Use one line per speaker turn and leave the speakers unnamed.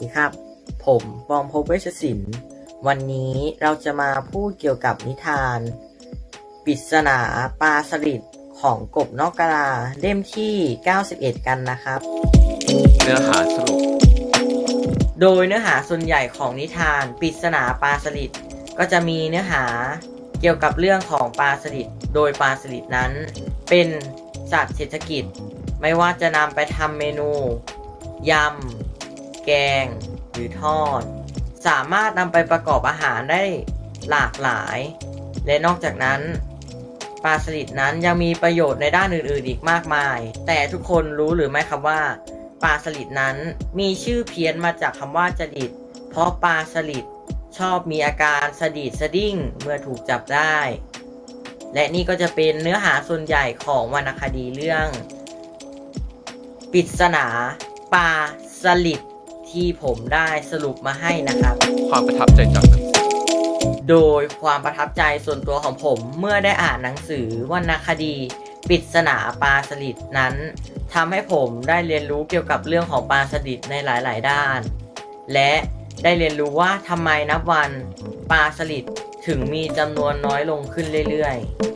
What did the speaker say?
ดีครับ ผมปอมภพเวชศิลป์ วันนี้เราจะมาพูดเกี่ยวกับนิทาน ปริศนาปลาสลิดของกบนอกกาลาเล่มที่ 91 กันนะครับ
เนื้อหาสรุป
โดยเนื้อหาส่วนใหญ่ของนิทานปริศนาปลาสลิดก็จะมีเนื้อหาเกี่ยวกับเรื่องของปลาสลิดโดยปลาสลิดนั้น เป็นสัตว์เศรษฐกิจ ไม่ว่าจะนำไปทำเมนูยำ แกง หรือทอด สามารถนำไปประกอบอาหารได้หลากหลาย และนอกจากนั้นปลาสลิดนั้นยังมีประโยชน์ในด้านอื่นๆอีกมากมาย แต่ทุกคนรู้หรือไม่ครับว่าปลาสลิดนั้นมีชื่อเพี้ยนมาจากคำว่าจดิต เพราะปลาสลิดชอบมีอาการสะดีดสะดิ้งเมื่อถูกจับได้ และนี่ก็จะเป็นเนื้อหาส่วนใหญ่ของวรรณคดีเรื่องปริศนาปลาสลิด ที่ผมได้สรุปมาให้นะครับ
ความประทับใจจากหนังสือ
โดยความประทับใจส่วนตัวของผมเมื่อได้อ่านหนังสือวรรณคดีปริศนาปลาสลิดนั้นทำให้ผมได้เรียนรู้เกี่ยวกับเรื่องของปลาสลิดในหลาย ๆ ด้าน และได้เรียนรู้ว่าทำไมนับวันปลาสลิดถึงมีจำนวนน้อยลงขึ้นเรื่อย ๆ